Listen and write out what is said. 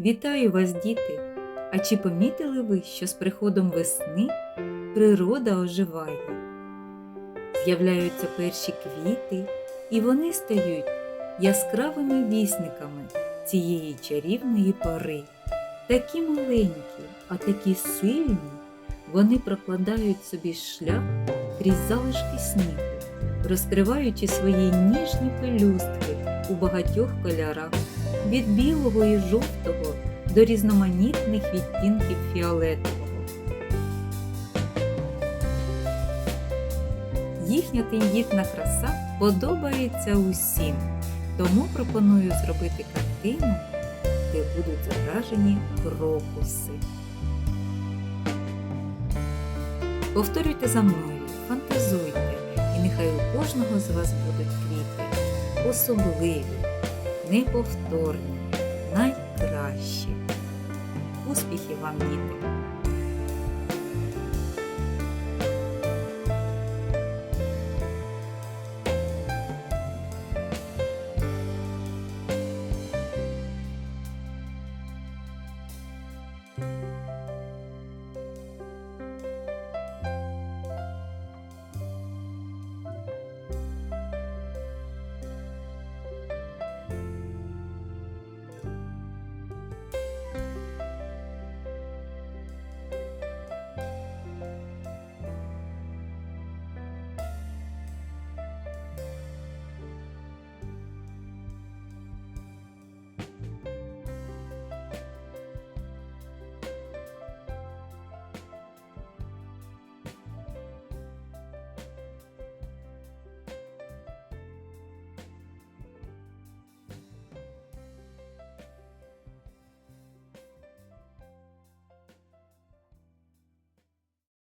Вітаю вас, діти! А чи помітили ви, що з приходом весни природа оживає? З'являються перші квіти, і вони стають яскравими вісниками цієї чарівної пори. Такі маленькі, а такі сильні, вони прокладають собі шлях крізь залишки снігу, розкриваючи свої ніжні пелюстки у багатьох кольорах від білого і жовтого до різноманітних відтінків фіолетового. Їхня тендітна краса подобається усім, тому пропоную зробити картину, де будуть зображені крокуси. Повторюйте за мною, фантазуйте, і нехай у кожного з вас будуть квіти особливі, неповторні, найкращі. Успіхів вам, діти!